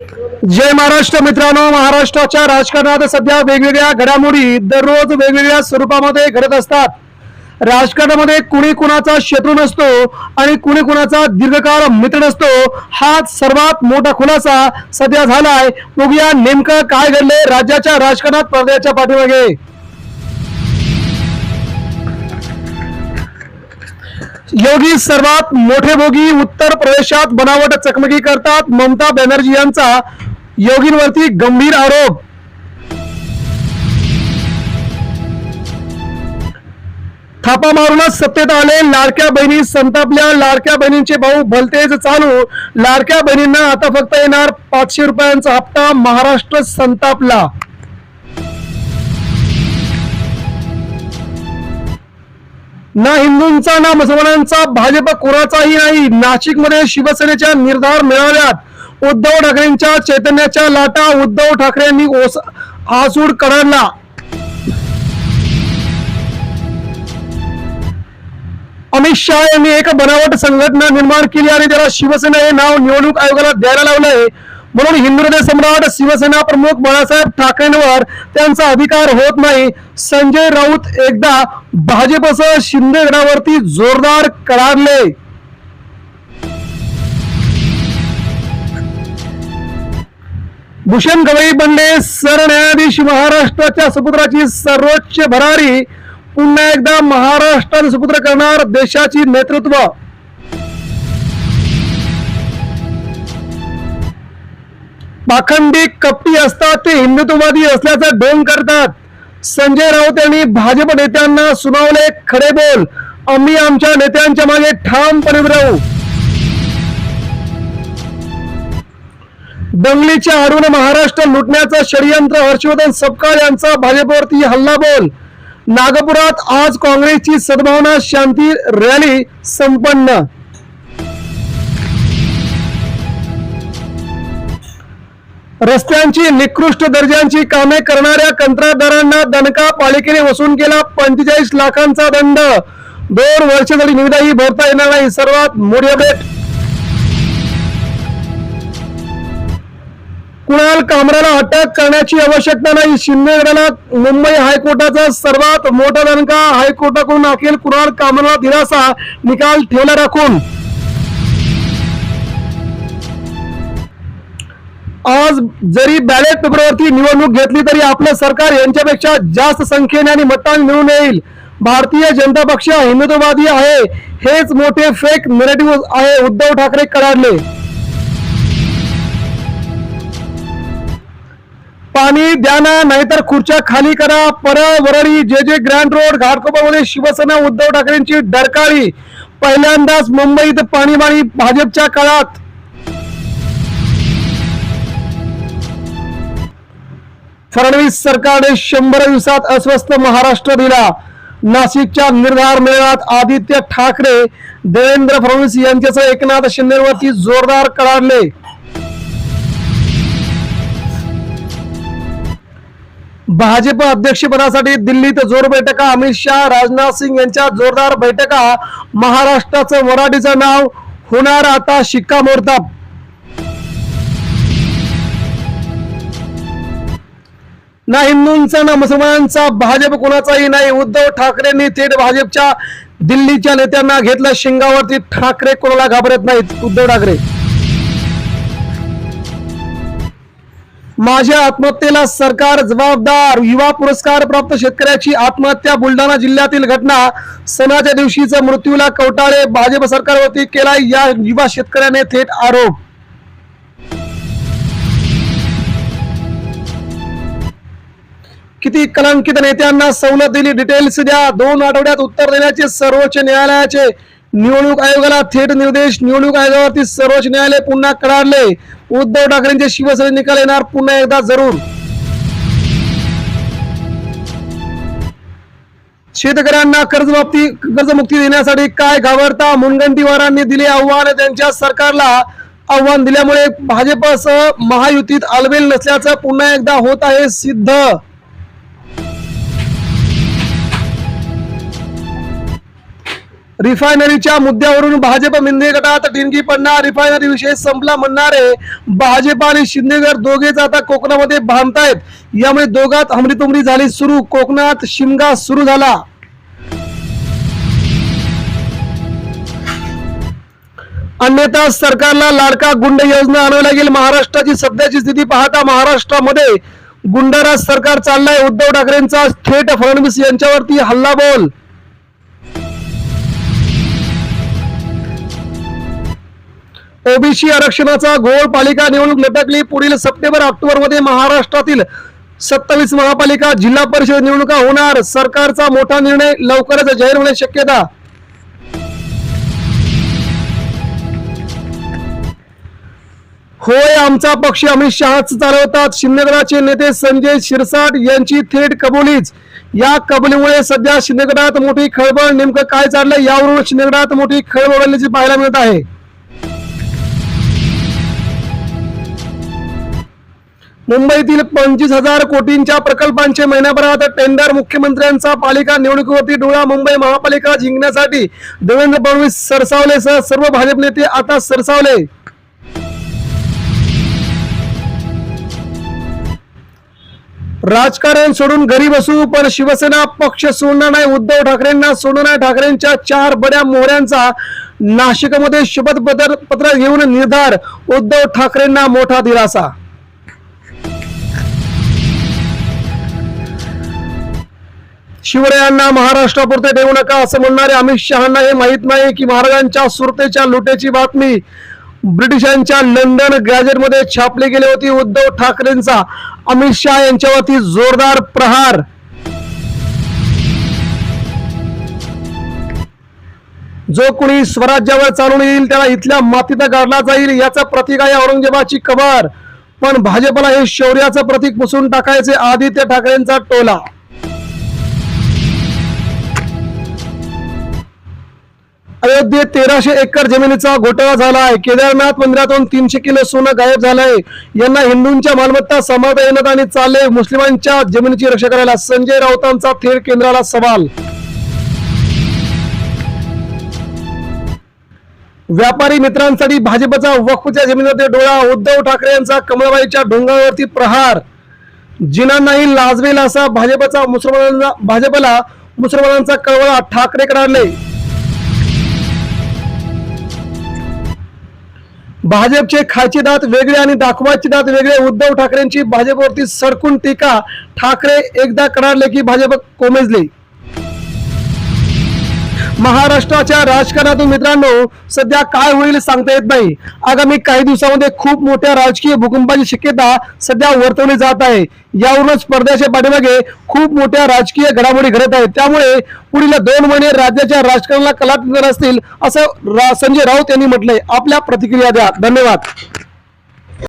जय महाराष्ट्र मित्रांनो महाराष्ट्राच्या राजकारणात सध्या वेगवेगळ्या घडामोडी दररोज वेगवेगळ्या स्वरूपामध्ये घडत असतात. राजकारणामध्ये कुणी कुणाचा शत्रू नसतो आणि कुणी कुणाचा दीर्घकाळ मित्र नसतो हा सर्वात मोठा खुलासा सध्या झालाय. बघूया नेमकं काय घडलंय राज्याच्या राजकारणात पडद्याच्या पाठीमागे. योगी सर्वात मोठे भोगी उत्तर प्रदेशात बनावट चकमकी करतात. ममता बॅनर्जी यांचा योगींवरती गंभीर आरोप. थापा मारूनच सत्तेत आले. लाडक्या बहिणी संतापल्या. लाडक्या बहिणींचे भाऊ भलतेच चालू. लाडक्या बहिणींना आता फक्त येणार पाचशे रुपयांचा हप्ता. महाराष्ट्र संतापला. ना हिंदूंचा ना मुसलमानांचा भाजप कोणाचाही नाही. नाशिकमध्ये शिवसेनेच्या निर्धार मेळाव्यात उद्धव ठाकरेंच्या चैतन्याच्या लाटा उद्धव ठाकरेंनी ओस आसूड कडाडला. अमित शहा यांनी एक बनावट संघटना निर्माण केली आणि त्याला शिवसेना हे नाव निवडणूक आयोगाला द्यायला लावलंय. म्हणून हिंदू हृदय सम्राट शिवसेना प्रमुख बाळासाहेब ठाकरेंवर त्यांचा अधिकार होत नाही. संजय राऊत एकदा भाजपसह शिंदे गडावरती जोरदार कडाडले. भूषण गवई बनले सरन्यायाधीश महाराष्ट्राच्या सुपुत्राची सर्वोच्च भरारी पुन्हा एकदा महाराष्ट्राने सुपुत्र करणार देशाची नेतृत्व. पाखंडी कपटी असतात ते हिंदुत्ववादी असल्याचा ढोंग करतात. संजय राऊत यांनी भाजप नेत्यांना सुनावले खडे बोल. आम्ही आमच्या नेत्यांच्या मागे ठामपणे राहू. दंगलीच्या अरुण महाराष्ट्र लुटण्याचं षडयंत्र हर्षवर्धन सपकाळ यांचा भाजपवरती हल्ला बोल. नागपुरात आज काँग्रेसची सद्भावना शांती रॅली संपन्न. रस्त्यांची निकृष्ट दर्जांची कामे करणाऱ्या कंत्राटदारांना दणका पालिकेने वसूल केला पंचेचाळीस लाखांचा दंड. दोन वर्ष तरी निविदाही भरता येणार नाही सर्वात मोठी अपडेट. कुणाल कामराला अटक करण्याची आवश्यकता नाही. शिंदेगडाला मुंबई हायकोर्टाचा सर्वात मोठा दणका. हायकोर्टाकडून अखेर कुणाल कामराला दिलासा निकाल ठेवला राखून. आज जरी बॅलेट पेपरवरती निवडणूक घेतली तरी आपलं सरकार यांच्यापेक्षा जास्त संख्येने आणि मतांनी मिळून येईल. भारतीय जनता पक्ष हिंदुत्ववादी आहे. हेच मोठे फेक नेरेटिव्ह आहे उद्धव ठाकरे कडाडले. पाणी द्या ना नाहीतर खुर्च्या खाली करा. Parel Worli J J grand road घाटकोपरमध्ये Shivsena Uddhav ठाकरेंची डरकाळी. पहिल्यांदाच मुंबईत पाणीबाणी भाजपच्या काळात. फडणवीस सरकारने शंभर दिवसात अस्वस्थ महाराष्ट्र दिला. नाशिकच्या निर्धार मेळाव्यात आदित्य ठाकरे देवेंद्र फडणवीस यांच्यासह एकनाथ शिंदेवरती जोरदार कडाडले. भाजप अध्यक्षपदासाठी दिल्लीत जोर बैठका. अमित शहा राजनाथ सिंग यांच्या जोरदार बैठका. महाराष्ट्राचं मराठीचं नाव होणार आता शिक्कामोर्तब. ना हिंदूंचा ना मुसलमानांचा भाजप कोणाचाही नाही. उद्धव ठाकरेंनी थेट भाजपच्या दिल्लीच्या नेत्यांना घेतलं शिंगावरती. ठाकरे कोणाला घाबरत नाहीत? उद्धव ठाकरे. माझ्या आत्महत्येला सरकार जबाबदार युवा पुरस्कार प्राप्त शेतकऱ्याची आत्महत्या बुलढाणा जिल्ह्यातील घटना. सणाच्या दिवशीचा मृत्यूला कवटाळे भाजप सरकारवरती केला या युवा शेतकऱ्याने थेट आरोप. किती कलंकित नेत्यांना सवलत दिली डिटेल्स द्या. दोन आठवड्यात उत्तर देण्याचे सर्वोच्च न्यायालयाचे निवडणूक आयोगाला थेट निर्देश. निवडणूक आयोगावरती सर्वोच्च न्यायालय पुन्हा कडाडले. उद्धव ठाकरेंचे शिवसेने निकाल येणार पुन्हा एकदा जरूर. शेतकऱ्यांना कर्जमाफी कर्जमुक्ती देण्यासाठी काय घाबरता? मुनगंटीवारांनी दिले आव्हान त्यांच्या सरकारला आव्हान दिल्यामुळे भाजपसह महायुतीत आलबेल नसल्याचं पुन्हा एकदा होत आहे सिद्ध. रिफायनरीच्या मुद्द्यावरून भाजप मिंदे गटात डिंगी पडणार. रिफायनरी विषय संपला म्हणणारे भाजप आणि शिंदेगड दोघेच आता कोकणामध्ये भांबतायत यामुळे दोघात हमरीतुमरी झाली सुरू. कोकणात शिमगा सुरू झाला. अन्यथा सरकारला लाडका गुंड योजना आणावी लागेल. महाराष्ट्राची सध्याची स्थिती पाहता महाराष्ट्रामध्ये गुंडराज सरकार चाललाय. उद्धव ठाकरेंचा थेट फडणवीस यांच्यावरती हल्लाबोल. ओबीसी आरक्षणाचा घोळ पालिका निवडणूक लटकली. पुढील सप्टेंबर ऑक्टोबरमध्ये महाराष्ट्रातील सत्तावीस महापालिका जिल्हा परिषद निवडणुका होणार. सरकारचा मोठा निर्णय लवकरच जाहीर होण्याची शक्यता. होय आमचा पक्ष अमित शहाच चालवतात. शिंदेगडाचे नेते संजय शिरसाट यांची थेट कबुलीच. या कबुलीमुळे सध्या शिंदेगडात मोठी खळबळ. नेमकं काय चाललंय यावरून शिंदेगडात मोठी खळबळ पाहायला मिळत आहे. मुंबईतील पंचवीस हजार कोटींच्या प्रकल्पांचे महिन्याभरात टेंडर मुख्यमंत्र्यांचा पालिका निवडणुकीवरती डोळा मुंबई महापालिका जिंकण्यासाठी देवेंद्र फडणवीस सरसावलेसह सर्व भाजप नेते आता सरसावले. राजकारण सोडून घरी बसू पण शिवसेना पक्ष सोडणार नाही. उद्धव ठाकरेंना सोडणार नाही. ठाकरेंच्या चार बड्या मोहऱ्यांचा नाशिकमध्ये शपथ पत्र घेऊन निर्धार उद्धव ठाकरेंना मोठा दिलासा. शिवरायांना महाराष्ट्रापुरते देऊ नका असं म्हणणारे अमित शहाना हे माहीत नाही की महाराजांच्या सुरतेच्या लुटेची बातमी ब्रिटिशांच्या लंडन गॅजेटमध्ये छापली गेली होती. उद्धव ठाकरेंचा अमित शहा यांच्यावरती जोरदार प्रहार. जो कोणी स्वराज्यावर चालून येईल त्याला इथल्या मातीत गाडला जाईल याचा प्रतीक आहे औरंगजेबाची कबर. पण भाजपला हे शौर्याचं प्रतीक पुसून टाकायचे आदित्य ठाकरेंचा टोला. अयोध्येत तेराशे एकर जमिनीचा घोटाळा झाला आहे केदारनाथ मंदिरातून तीनशे किलो सोनं गायब झालंय. यांना हिंदूंच्या मालमत्ता सांभाळता येणार आणि चालले मुस्लिमांच्या जमिनीची रक्षा करायला संजय राऊतांचा थेट केंद्राला सवाल. व्यापारी मित्रांसाठी भाजपचा वक्फच्या जमिनीवरती डोळा. उद्धव ठाकरे यांचा कमळबाईच्या डोंगरावरती प्रहार. जिनांनाही लाजवेल असा भाजपचा मुसलमानांना भाजपला मुसलमानांचा कळवळा ठाकरे भाजपचे खायचे दात वेगळे आणि दाखवायचे दात वेगळे. उद्धव ठाकरेंची भाजपवरती सडकून टीका. ठाकरे एकदा कडाडले की भाजप कोमेजले. महाराष्ट्राच्या राजकारणातून मित्रांनो सध्या काय होईल सांगता येत नाही. आगामी काही दिवसामध्ये खूप मोठ्या राजकीय भूकंपाची शक्यता सध्या वर्तवली जात आहे. यावरूनच पडद्याच्या पाठीमागे खूप मोठ्या राजकीय घडामोडी घडत आहेत. त्यामुळे पुढील दोन महिने राज्याच्या राजकारणाला कलाटणार असतील असं रा- संजय राऊत यांनी म्हटलंय. आपल्या प्रतिक्रिया द्या. धन्यवाद.